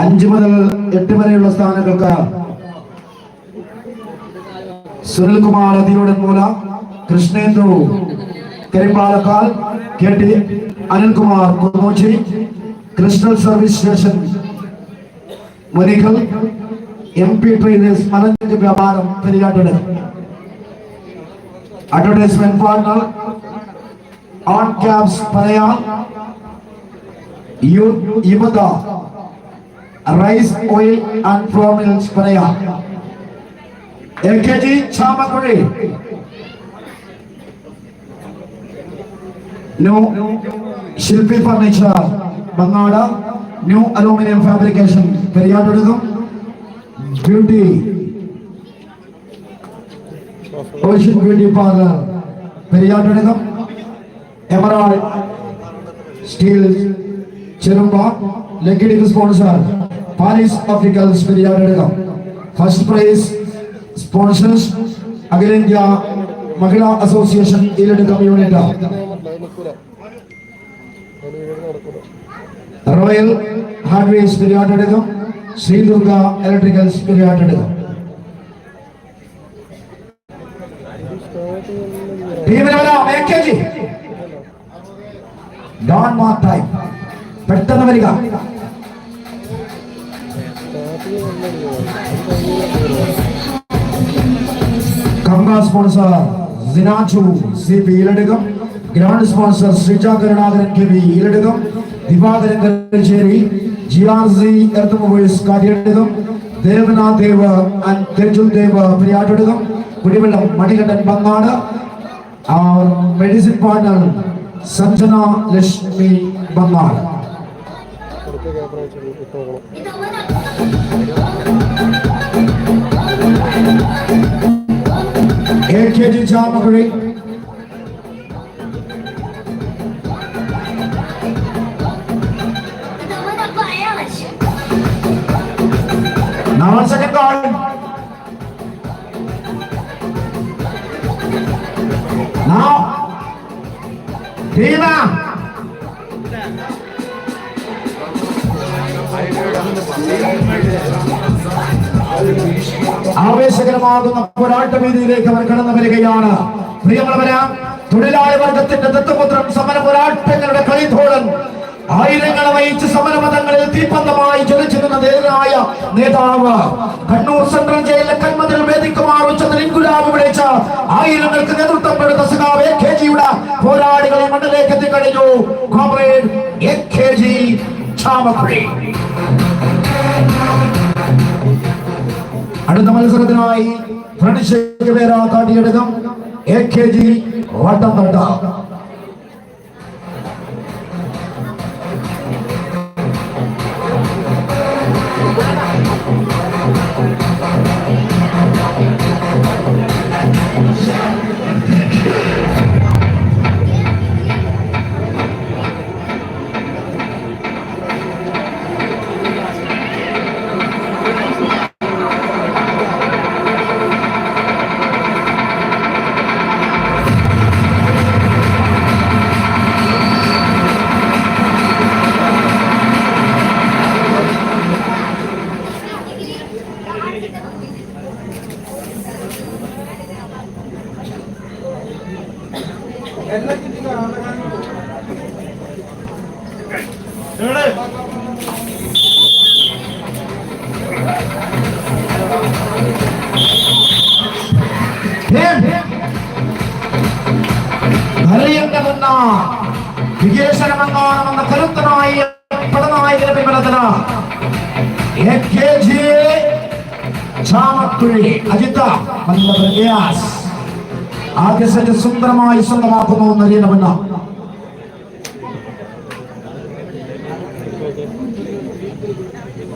അഞ്ചു മുതൽ എട്ട് വരെയുള്ള സ്ഥാനങ്ങൾക്ക് സുനിൽകുമാർ അതിയുടെ മൂല കൃഷ്ണേന്ദു കരിമ്പാലക്കാൽ കെ ടി അനിൽകുമാർ കുന്നോച്ചി കൃഷ്ണൽ സർവീസ് സ്റ്റേഷൻ മുനികൾ എം പി ട്രേഡേഴ്സ് മലഞ്ച് വ്യാപാരം പെരിയാട്ടട് അഡ്വർടൈസ്മെന്റ് പാർട്ണർ ഓൺ ക്യാബ്സ് പറയാം. യുവത. Rice oil and flow mills പറയാം A K G Chamakkuzhi new Shilpi furniture Mangad new aluminium fabrication പെരിയാട്ടൊടുക്കും beauty ocean beauty parlour പെരിയാട്ടൊടുക്കും emerald steel ചെറുമ്പ ലക്കിടിക്ക് sponsor Paris opticals സ്പെരിയാടെടുക്കാം first prize sponsors അഖിലേന്ത്യാ മഹിളാ association ഈലെടുക്കം unit. Royal hardware പെരിയാട്ടടുക്കം ശ്രീദുർഗ വരാം AKG. ഡോൺ മാർ ടൈം പെട്ടെന്ന് വരിക. കങ്ക സ്പോൺസർ സിനാച്ചു C P ഈലടുകം. Grand sponsor Sreeja Karunakaran K V ഈലടുകം. Divakaran Karassery G R C earth mobiles കാട്ടിയെടുക്കും Devanath Dev and dev പ്രിയാട്ടെടുക്കും കുടിവെള്ളം Manikandan Bangad medicine partner Sanjana Lakshmi 8 kg jump ring. Now one second call. Now, Dina. ആവേശകരമാകുന്ന പോരാട്ട വേദിയിലേക്ക് അവർ കടന്നു വരികയാണ്. പ്രിയമുള്ളവരാ തൊഴിലാളി വർഗത്തിന്റെ ദത്തപുത്രം സമര പോരാട്ടങ്ങളുടെ കളിത്തോടൻ ആയിരങ്ങളെ വഹിച്ച് സമരപഥങ്ങളിൽ തീപ്പന്തമായി ജ്വലിച്ചിരുന്ന നേരായ നേതാവ് കണ്ണൂർ സെൻട്രൽ ജയിലിലെ കന്മതിൽ വേദിക്കുമാർ ഉച്ചത്തിൽ ഇൻകുലാബ് വിളിച്ച ആയിരങ്ങൾക്ക് നേതൃത്വം കൊടുത്ത സഖാവ് എ കെ ജിയുടെ പോരാളികളെ മണ്ണിലേക്ക് എത്തിക്കഴിഞ്ഞു. Comrade A K G Chamakkuzhi അടുത്ത മത്സരത്തിനായി ഫ്രണ്ട്ഷിപ്പ് പേരാ കാട്ടിയെടുക്കും. എ കെ ജി വട്ടം തട്ട. അറിയണ്ടെന്ന വിജയശരമെന്ന കരുത്തനായി പടനായകന്റെ പിൻബലത്തിന് എ. കെ. ജി. ചാമക്കുഴി അജിത്ത മല്ലപ്രയാസ് ആദ്യ സെറ്റ് സുന്ദരമായി സ്വന്തമാക്കുന്നു എന്നറിയണമെന്ന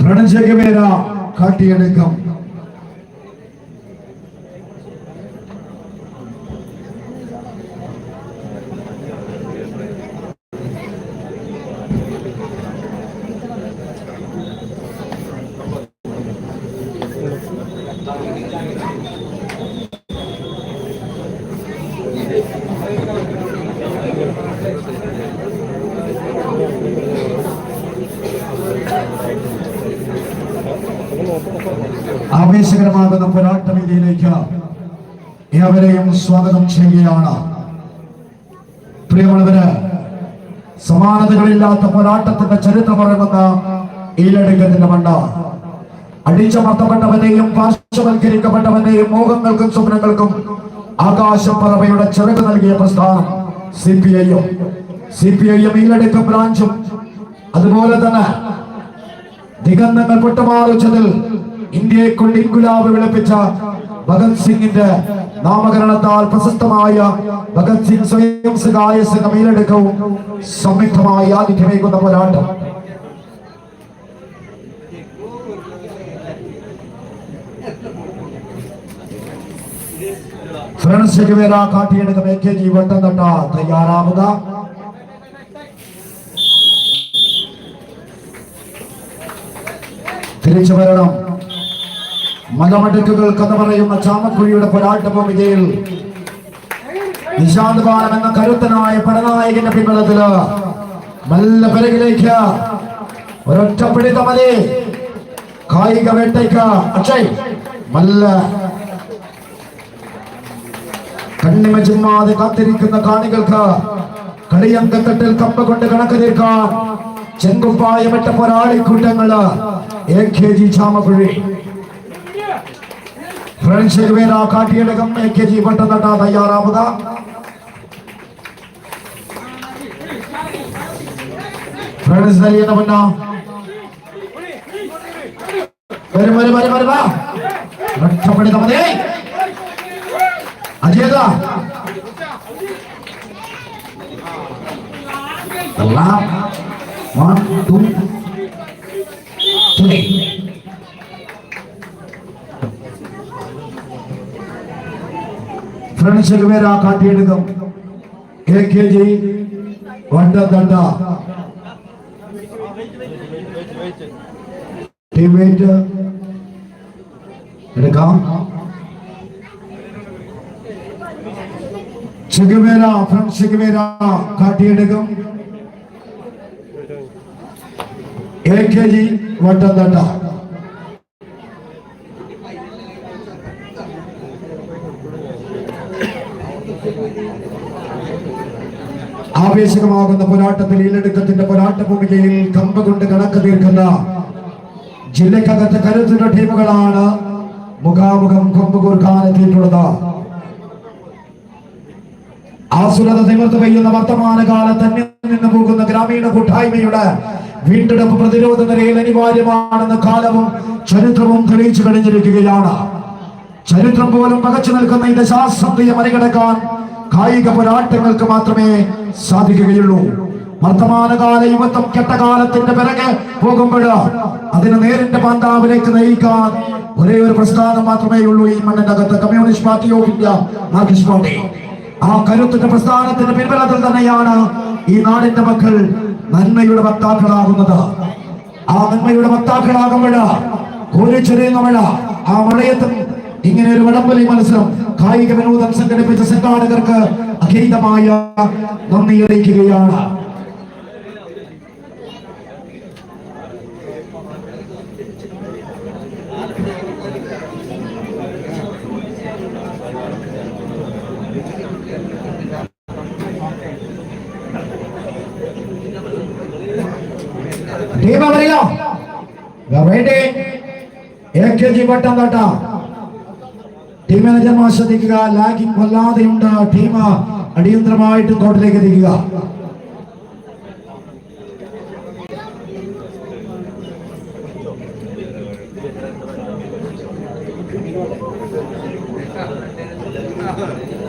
പ്രണജകമേര കാട്ടിയെടുക്കും. പോരാട്ട വേദിയിലേക്ക് ഏവരെയും സ്വാഗതം ചെയ്യുകയാണ്. പ്രിയമുള്ളവര് സമാനതകളില്ലാത്ത പോരാട്ടത്തിന്റെ ചരിത്രം പറയുന്ന ഈലടുക്കത്തിന്റെ മണ്ട അടിച്ചമർത്തപ്പെട്ടവന്റെയും പാർശ്വവൽക്കരിക്കപ്പെട്ടവന്റെയും മോഹങ്ങൾക്കും സ്വപ്നങ്ങൾക്കും ആകാശപ്പറവയുടെ ചെറുക്ക് നൽകിയ പ്രസ്ഥാനം സി പി ഐയും സി പി ഐയും ഈലടുക്ക ബ്രാഞ്ചും. അതുപോലെ തന്നെ ദിഗന്ധങ്ങൾ പൊട്ടുമാറിച്ചതിൽ ഇന്ത്യയെ കൊണ്ട് ഇൻകുലാബ് വിളപ്പിച്ച ഭഗത് സിംഗിന്റെ നാമകരണത്താൽ പ്രശസ്തമായ ഭഗത് സിംഗ് സ്വയം സഹായ സംഘം ഈലടുക്കവും സംയുക്തമായി ആതിഥ്യമേകുന്ന പോരാട്ടം. തിരിച്ചു വരണം മലമടുക്കുകൾ കഥ പറയുന്ന ചാമക്കുഴിയുടെ പോരാട്ടമോ ഭൂമികയിൽ നിശാന്ത് ബാലൻ എന്ന കരുത്തനായ പടനായകന്റെ പിൻബലത്തിൽ നല്ല പിറകിലേക്ക് ഒരൊറ്റ പിടിത്ത മതി കായിക വേട്ടയ്ക്ക് അക്ഷയ് നല്ല കണ്ണിമ ചുമ്മാതെ കാത്തിരിക്കുന്ന കാണികൾക്ക് കളിയങ്കത്തട്ടിൽ കമ്പ കൊണ്ട് കണക്ക് തീർക്കാൻ ചെങ്കുപ്പായമിട്ട പോരാളിക്കൂട്ടങ്ങൾ. A K G Chamakkuzhi. Friends വേര കാട്ടിയെടുക്കും എ കെ ജി പട്ടത്തട്ട തയ്യാറാവുക. ഫ്രണ്ട്സ് നൽകിയ മുന്ന. വരും വരും വരും വരും വാ. രക്ഷപ്പെടുത്ത മതി. അജേത. ഫ്രണ്ട്സ് പേര് ആ കാട്ടിയെടുക്കും എ കെ ജി വണ്ട തണ്ട. ടീമേറ്റ് എടുക്കാം. Che Guevara friend Che Guevara കാട്ടിയെടുക്കും A K G വട്ടം ആവേശകമാകുന്ന പോരാട്ടത്തിൽ ഈലെടുക്കത്തിന്റെ പോരാട്ട ഭൂമികയിൽ കമ്പ കൊണ്ട് കണക്ക് തീർക്കുന്ന ജില്ലക്കകത്ത് കരുത്തുന്ന ടീമുകളാണ് മുഖാമുഖം കൊമ്പ് കോർക്കാനെത്തിയിട്ടുള്ളത് ആസുരത നിവർന്നു പെയ്യുന്ന വർത്തമാന കാലത്ത് നിന്ന് പോകുന്ന ഗ്രാമീണ കൂട്ടായ്മയുടെ വീണ്ടെടുപ്പ് പ്രതിരോധ നിലയിൽ അനിവാര്യമാണെന്ന കാലവും ചരിത്രവും തെളിയിച്ചു കഴിഞ്ഞിരിക്കുകയാണ്. ചരിത്രം പോലും പകച്ചു നിൽക്കുന്ന ഈ ശാസ്ത്രീയ മറികടക്കാൻ കായിക പോരാട്ടങ്ങൾക്ക് മാത്രമേ സാധിക്കുകയുള്ളൂ. വർത്തമാനകാല യുവത്വം കെട്ടകാലത്തിന്റെ പിറകെ പോകുമ്പോൾ അതിന് നേരിന്റെ പാന്താവിലേക്ക് നയിക്കാൻ ഒരേ ഒരു പ്രസ്ഥാനം മാത്രമേ ഉള്ളൂ ഈ മണ്ണിന്റെ അകത്ത്. Communist party of India marxist party ആ കരുത്തിന്റെ പ്രസ്ഥാനത്തിന്റെ പിൻബലത്തിൽ തന്നെയാണ് ഈ നാടിന്റെ മക്കൾ നന്മയുടെ വക്താക്കളാകുന്നത്. ആ നന്മയുടെ വക്താക്കളാകുമ്പോൾ കോരിച്ചെറിയുന്ന മഴ ആ മഴയത്തും ഇങ്ങനെ ഒരു വടംവലി മത്സരം കായിക വിനോദം സംഘടിപ്പിച്ച സംഘാടകർക്ക് അഖേദമായ നന്ദി അറിയിക്കുകയാണ്. ടീം അറിയോ റെഡി എ കെ ജി വട്ടം തട്ട ടീം മാനേജർമാർ ശ്രദ്ധിക്കുക ലാഗിംഗ് വല്ലാതെയുണ്ട്. ടീം അടിയന്തരമായിട്ടും കോർട്ടിലേക്ക് എത്തിക്കുക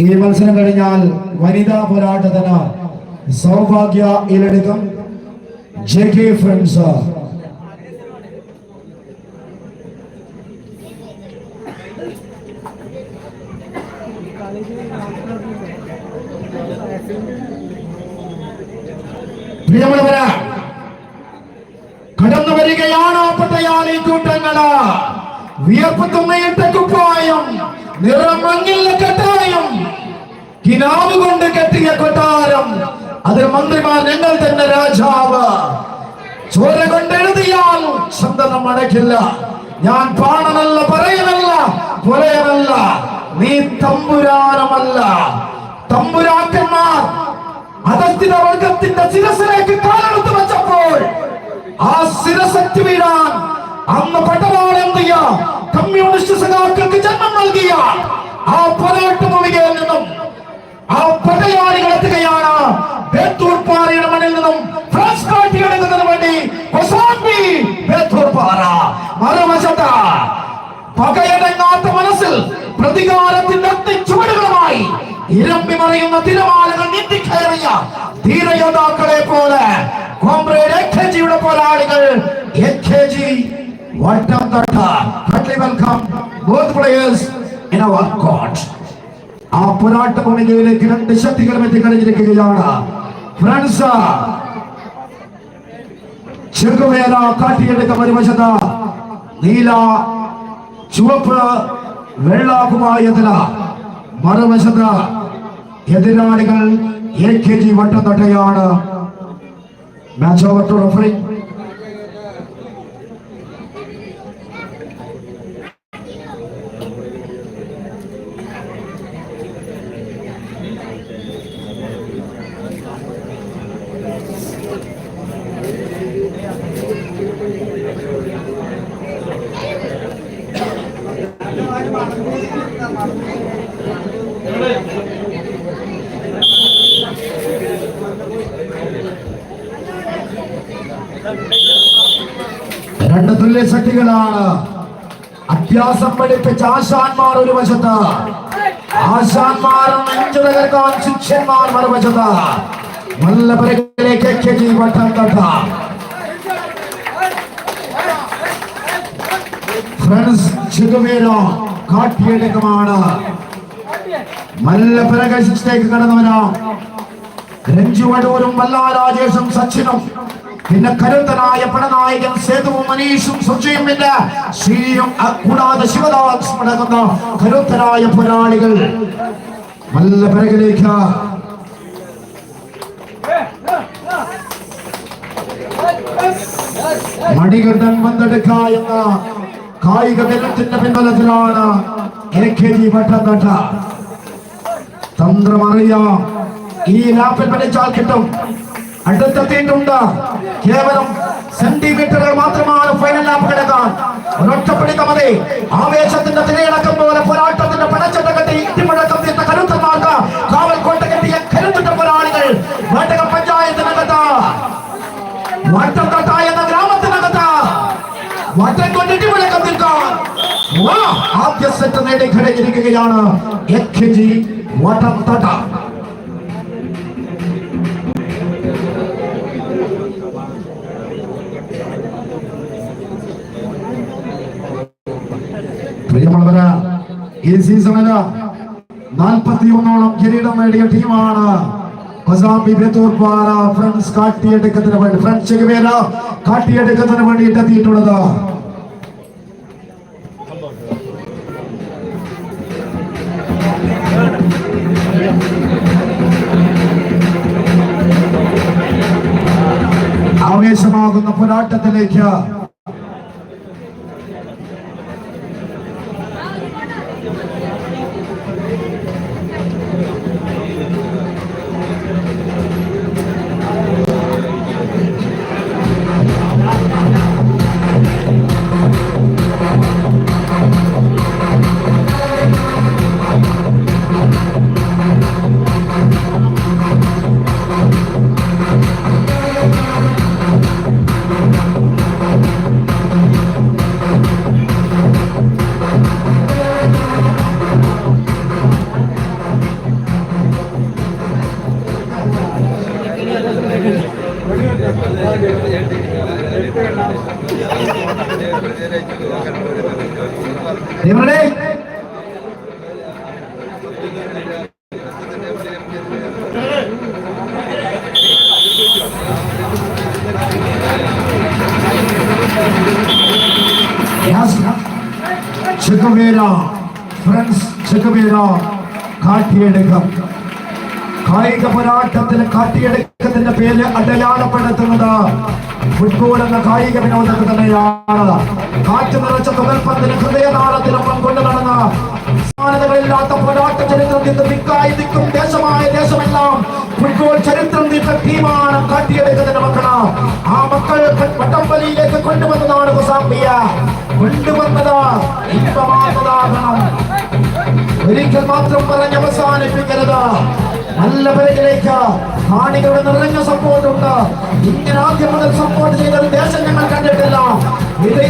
ഈ മത്സരം കഴിഞ്ഞാൽ വനിതാ പോരാട്ടത്തിന് സൗഭാഗ്യ ഇലെടുക്കും. ജെ കെ ഫ്രണ്ട്സ് പ്രിയമുള്ളവര് കടന്നു വരികയാണ് പട്ടയാളി കൂട്ടങ്ങൾ. വിയർപ്പ് തുമ്മയിട്ട കുപ്പായം നിറം മങ്ങില്ല കെട്ടായം കിനാവ് കൊണ്ട് കെട്ടിയ കൊട്ടാരം. അതിൽ മന്ത്രിമാർ ഞങ്ങൾ തന്നെ രാജാവ്. ചോര കൊണ്ട് എഴുതിയാൽ ചന്ദനം അടയ്ക്കില്ല ഞാൻ പാണനല്ല പറയനല്ല പുലയനല്ല നീ തമ്പുരാനമല്ല. തമ്പുരാക്കന്മാർ അധസ്ഥിത വർഗത്തിന്റെ ശിരസിലേക്ക് കാലെടുത്ത് വെച്ചപ്പോൾ ആ ശിരസറ്റ് വീഴാൻ അന്ന് പട്ടവാളെന്തിയ കമ്മ്യൂണിസ്റ്റ് സഖാക്കൾക്ക് ജന്മം നൽകിയ ആ പതിനെട്ട് മുറികയിൽ നിന്നും ആ പടയാളികൾ എത്തുകയാണ്. ബേത്തൂർ നിന്നും വേണ്ടി മറുവശത്ത് പകയടങ്ങാത്ത മനസ്സിൽ പ്രതികാരത്തിന്റെ ചുവടുകളുമായി ഇരമ്പി മറിയുന്ന തിരമാലകൾ നീട്ടിക്കയറിയ ധീരയോദ്ധാക്കളെ പോലെ കോമ്രേഡ് എ കെ ജിയുടെ പോരാളികൾ രണ്ട് ശക്തികളും എത്തിക്കഴിഞ്ഞിരിക്കുകയാണ്. ചെറുകുവേല കാട്ടിയെടുക്ക മറുവശത്ത് നീല ചുവപ്പ് വെള്ളാകുമായതിന മറുവശത്ത് എതിരാളികൾ എ കെ ജി വട്ടം മാച്ച് ഓവർ ടു റഫറി രണ്ട് തുല്യ ശക്തികളാണ്. അഭ്യാസം പഠിപ്പിച്ച ആശാന്മാർ ഒരു വശത്ത്. ആശാന്മാർ നെഞ്ചു തകർക്കാൻ ശിഷ്യന്മാർ മറുവശത്ത്. നല്ല പരികളിലേക്ക് വട്ടം തട്ട ഫ്രണ്ട്സ് ചിതുവേര കാട്ടിയെടുക്കമാണ് നല്ല പ്രകശിച്ചിലേക്ക് കടന്നവനാ. രഞ്ജു രാജേഷും സച്ചിനും പിന്നെ കരുത്തനായ പടനായകൻ സേതുവും മനീഷും സുജയും പിന്നെ ശ്രീയും കൂടാതെ ശിവദാസും അടങ്ങുന്ന കരുത്തരായ പോരാളികൾ. നല്ല പിറകിലേക്ക് മണികണ്ഠൻ വന്നെടുക്ക എന്ന. കായിക ബലത്തിന്റെ പിൻബലത്തിലാണ് എ കെ ജി പട്ടംകട്ട തന്ത്രം അറിയാം. ഈ ലാപ്പിൽ പഠിച്ചാൽ കിട്ടും. അടുത്തെത്തിയിട്ടുണ്ട് കേവലം സെന്റിമീറ്ററുകൾ മാത്രമാണ് ഫൈനൽ ലാപ്പ് കിടക്കാൻ. ഒരൊറ്റപ്പിടിത്ത മതി. ആവേശത്തിന്റെ തിരയടക്കം പോലെ പോരാട്ടത്തിന്റെ പടച്ചട്ട കെട്ടി ഇടിമുഴക്കം തീർത്ത കരുത്തന്മാർക്ക് കാവൽ കോട്ട കെട്ടിയ കരുത്തുറ്റ പോരാളികൾ വേട്ടക പഞ്ചായത്തിനകത്ത്. വട്ടത്തട്ട എന്ന ഗ്രാമത്തിനകത്ത് വട്ടം കൊണ്ടിട്ട് മുഴക്കം തീർക്കാൻ വാ, ആദ്യ സെറ്റ് നേടി ഘടിച്ചിരിക്കുകയാണ്. എച്ച് ജി വട്ടം തട്ട പ്രിയമുള്ളവര് ഈ സീസണിൽ നാൽപ്പത്തി ഒന്നോളം കിരീടം നേടിയ ടീമാണ് കൊസാമ്പി ബെത്തൂർപ്പാറ ഫ്രണ്ട്സ് കാട്ടിയെടുക്കുന്നതിന് വേണ്ടി ഫ്രണ്ട്സ് ചെകുവേര കാട്ടിയെടുക്കുന്നതിന് വേണ്ടിയിട്ട് എത്തിയിട്ടുള്ളത്. ആവേശമാകുന്ന പോരാട്ടത്തിലേക്ക് ഇവിടെ ചെക്കുവേര ഫ്രണ്ട്സ് ചെക്കുവേര കാട്ടിയെടുക്കാം. കായിക പോരാട്ടത്തിന് കാട്ടിയെടുക്കത്തിന്റെ പേര് അടയാളപ്പെടുത്തുന്നത് ഫുട്ബോൾ എന്ന കായിക വിനോദത്തിൽ തന്നെയാണ്. കാറ്റ് നിറച്ച തുടർപ്പത്തിന് ഹൃദയതാളത്തിനൊപ്പം പങ്കൊണ്ടു നടന്ന സമാനതകളില്ലാത്ത പോരാട്ട ചരിത്രത്തിൽ ദിക്കായി ദിക്കും ദേശമായ ദേശമെല്ലാം ഫുട്ബോൾ ചരിത്രം തീർത്ത ടീമാണ് കാട്ടിയെടുക്കുന്നതിന്റെ മക്കൾ. ആ മക്കൾ വട്ടംപലിയിലേക്ക് കൊണ്ടുവന്നതാണ് മുസാംബിയ കൊണ്ടുവന്നത് ഇമ്പമാർന്നതാകണം. ഒരിക്കൽ മാത്രം പറഞ്ഞ് അവസാനിപ്പിക്കരുത്. നല്ല പേരിലേക്ക് കാണികളുടെ നിറഞ്ഞ സപ്പോർട്ട് ഉണ്ട്. ഇങ്ങനെ ആദ്യം മുതൽ സപ്പോർട്ട് ചെയ്ത ഒരു ദേശം ഞങ്ങൾ കണ്ടിട്ടില്ല. ഇത്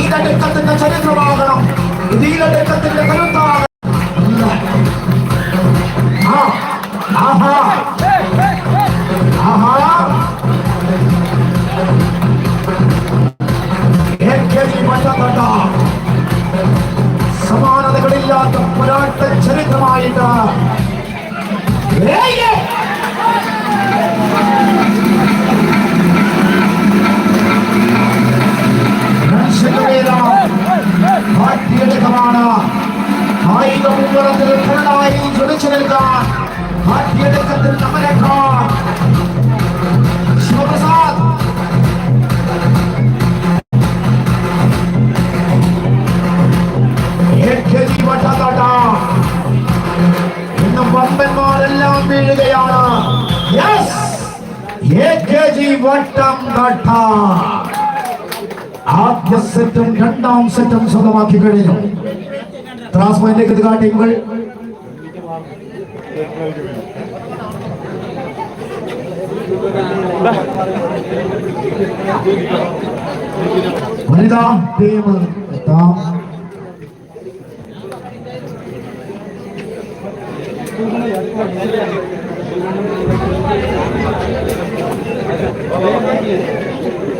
ഈ ഘട്ടത്തിന്റെ ചരിത്രമാകണം. ഇത് ഈ കടുക്കത്തിന്റെ കരുത്താകണം. സെറ്റും രണ്ടാം സെറ്റും സ്വന്തമാക്കി കഴിഞ്ഞു. ത്രാസ് പോയിന്റിലേക്ക് എത്തുക ടീമുകൾ വനിതാ ടീം എത്താം. Thank ഫ്രഞ്ച്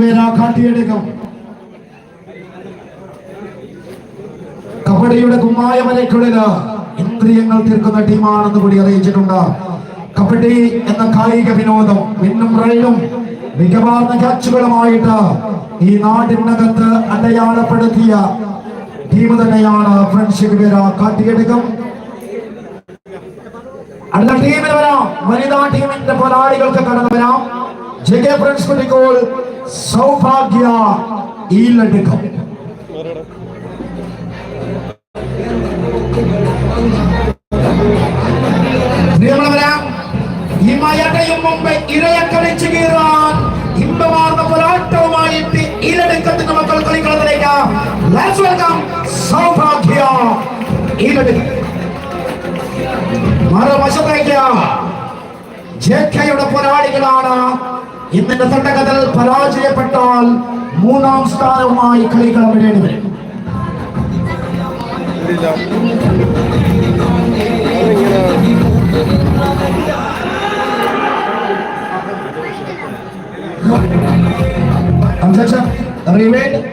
പേരാ കാട്ടിയെടുക്കും. കബഡിയുടെ കുമ്മായ മലയ്ക്കുള്ളിൽ ഇന്ദ്രിയങ്ങൾ തീർക്കുന്ന ടീമാണെന്ന് കൂടി അറിയിച്ചിട്ടുണ്ട്. കബഡി എന്ന കായിക വിനോദം പിന്നും റെയിലും മികവാർന്ന ക്യാച്ചുകളുമായിട്ട് ഈ നാടിനകത്ത് അടയാളപ്പെടുത്തിയ ടീം തന്നെയാണ് ഫ്രണ്ട്ഷിപ്പ് പേര കാട്ടിയെടുക്കും. അടുത്ത ടീമിന് വരാം. വനിതാ ടീമിന്റെ പോരാളികൾക്ക് കടന്നു വരാം. ജെ കെ ഫ്രണ്ട്സ് കുട്ടിക്കോൾ സൗഭാഗ്യ ഈ മയടയും മുമ്പ് ഇരയെ കളിച്ചു കീറാൻ ഇമ്പമാർന്ന പോരാട്ടവുമായിട്ട് ഈലടുക്കത്തിന്റെ മക്കൾ കളിക്കളത്തിലേക്ക്. സൗഭാഗ്യ ഈലടുക്കം ജേക്കയുടെ പോരാളികളാണ് ഇന്നത്തെ തട്ടകത്തിൽ പരാജയപ്പെട്ടാൽ മൂന്നാം സ്ഥാനവുമായി കളികൾ വരേണ്ടി വരും repeat.